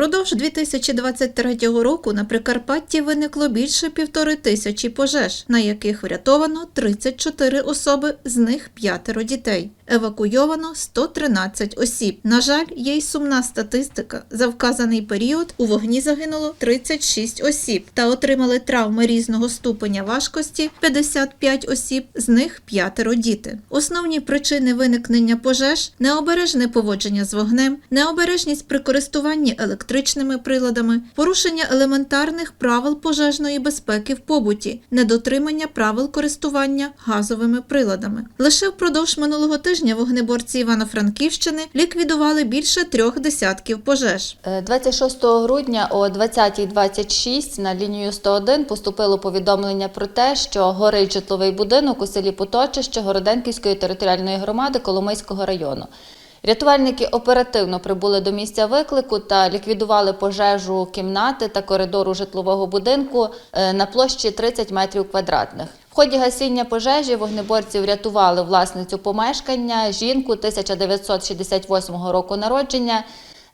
Впродовж 2023 року на Прикарпатті виникло більше півтори тисячі пожеж, на яких врятовано 34 особи, з них п'ятеро дітей. Евакуйовано 113 осіб. На жаль, є й сумна статистика. За вказаний період у вогні загинуло 36 осіб та отримали травми різного ступеня важкості 55 осіб, з них п'ятеро діти. Основні причини виникнення пожеж необережне поводження з вогнем, необережність при користуванні електричними приладами, порушення елементарних правил пожежної безпеки в побуті, недотримання правил користування газовими приладами. Лише впродовж минулого тижня вогнеборці Івано-Франківщини ліквідували більше трьох десятків пожеж. Е, 26 грудня о 20.26 на лінію 101 поступило повідомлення про те, що горить житловий будинок у селі Поточище Городенківської територіальної громади Коломийського району. Рятувальники оперативно прибули до місця виклику та ліквідували пожежу кімнати та коридору житлового будинку е, на площі 30 метрів квадратних. В ході гасіння пожежі вогнеборці врятували власницю помешкання, жінку 1968 року народження.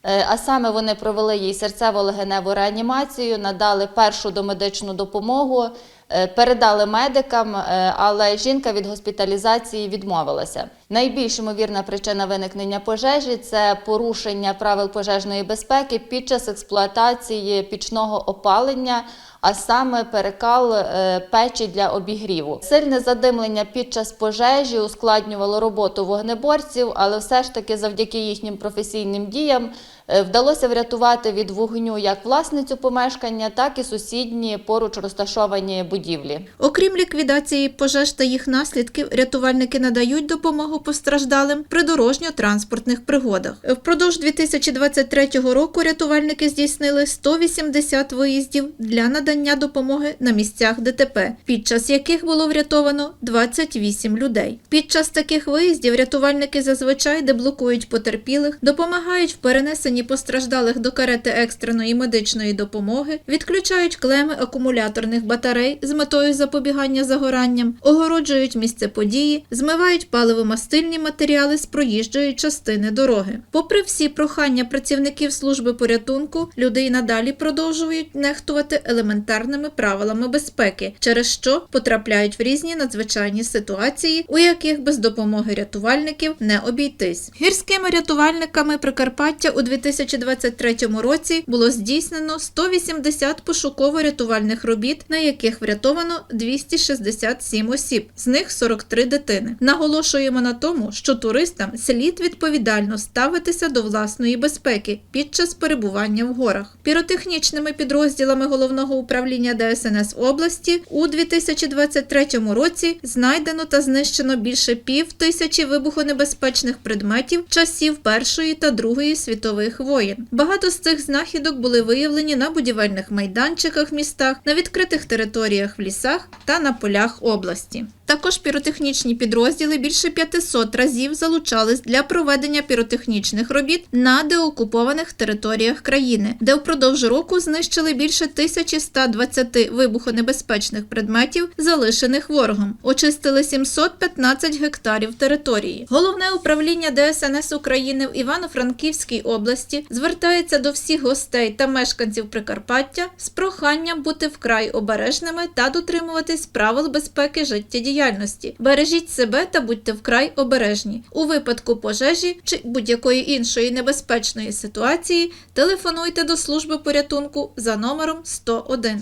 Е, А саме вони провели їй серцево-легеневу реанімацію, надали першу домедичну допомогу, е, передали медикам, е, але жінка від госпіталізації відмовилася. Найбільш ймовірна причина виникнення пожежі це порушення правил пожежної безпеки під час експлуатації пічного опалення. А саме перекал е, печі для обігріву. Сильне задимлення під час пожежі ускладнювало роботу вогнеборців, але все ж таки завдяки їхнім професійним діям е, вдалося врятувати від вогню як власницю помешкання, так і сусідні поруч розташовані будівлі. Окрім ліквідації пожеж та їх наслідків, рятувальники надають допомогу постраждалим при дорожньо-транспортних пригодах. Впродовж 2023 року рятувальники здійснили 180 виїздів для надання допомоги на місцях ДТП, під час яких було врятовано 28 людей. Під час таких виїздів рятувальники зазвичай деблокують потерпілих, допомагають в перенесенні постраждалих до карети екстреної медичної допомоги, відключають клеми акумуляторних батарей з метою запобігання загоранням, огороджують місце події, змивають паливомастильні матеріали з проїжджої частини дороги. Попри всі прохання працівників служби порятунку, люди й надалі продовжують нехтувати елементарними правилами безпеки, через що потрапляють в різні надзвичайні ситуації, у яких без допомоги рятувальників не обійтись. Гірськими рятувальниками Прикарпаття у 2023 році було здійснено 180 пошуково-рятувальних робіт, на яких врятовано 267 осіб, з них 43 дитини. Наголошуємо на тому, що туристам слід відповідально ставитися до власної безпеки під час перебування в горах. Піротехнічними підрозділами головного управління ДСНС області у 2023 році знайдено та знищено більше пів тисячі вибухонебезпечних предметів часів Першої та Другої світових воєн. Багато з цих знахідок були виявлені на будівельних майданчиках містах, на відкритих територіях в лісах та на полях області. Також піротехнічні підрозділи більше 500 разів залучались для проведення піротехнічних робіт на деокупованих територіях країни, де впродовж року знищили більше 1120 вибухонебезпечних предметів, залишених ворогом, очистили 715 гектарів території. Головне управління ДСНС України в Івано-Франківській області звертається до всіх гостей та мешканців Прикарпаття з проханням бути вкрай обережними та дотримуватись правил безпеки життєдіяльності. Бережіть себе та будьте вкрай обережні. У випадку пожежі чи будь-якої іншої небезпечної ситуації телефонуйте до служби порятунку за номером 101.